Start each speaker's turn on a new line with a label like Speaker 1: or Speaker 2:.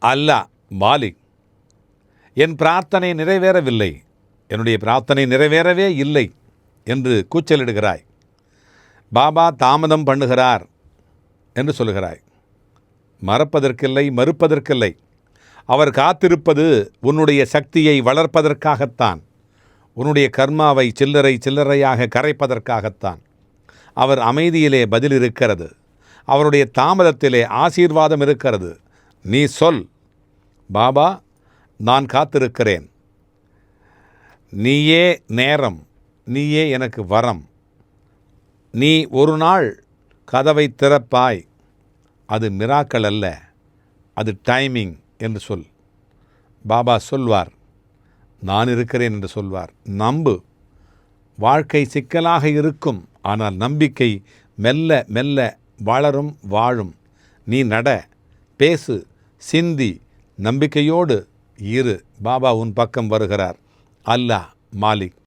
Speaker 1: அல்லா மாலிக் என் பிரார்த்தனை நிறைவேறவில்லை. என்னுடைய பிரார்த்தனை நிறைவேறவே இல்லை என்று கூச்சலிடுகிறாய். பாபா தாமதம் பண்ணுகிறார் என்று சொல்லுகிறாய். மறப்பதற்கில்லை மறுப்பதற்கில்லை. அவர் காத்திருப்பது உன்னுடைய சக்தியை வளர்ப்பதற்காகத்தான். உன்னுடைய கர்மாவை சில்லறை சில்லறையாக கரைப்பதற்காகத்தான். அவர் அமைதியிலே பதில் இருக்கிறது அவருடைய தாமதத்திலே ஆசீர்வாதம் இருக்கிறது. நீ சொல். பாபா நான் காத்திருக்கிறேன். நீயே நேரம் நீயே எனக்கு வரம். நீ ஒரு நாள் கதவை திறப்பாய். அது மிராக்கள் அல்ல அது டைமிங் என்று சொல். பாபா சொல்வார் நான் இருக்கிறேன் என்று சொல்வார். நம்பு. வாழ்க்கை சிக்கலாக இருக்கும் ஆனால் நம்பிக்கை மெல்ல மெல்ல வளரும் வாழும். நீ நட பேசு சிந்தி நம்பிக்கையோடு இரு பாபா உன் பக்கம் வருகிறார். அல்லாஹ் மாலிக்.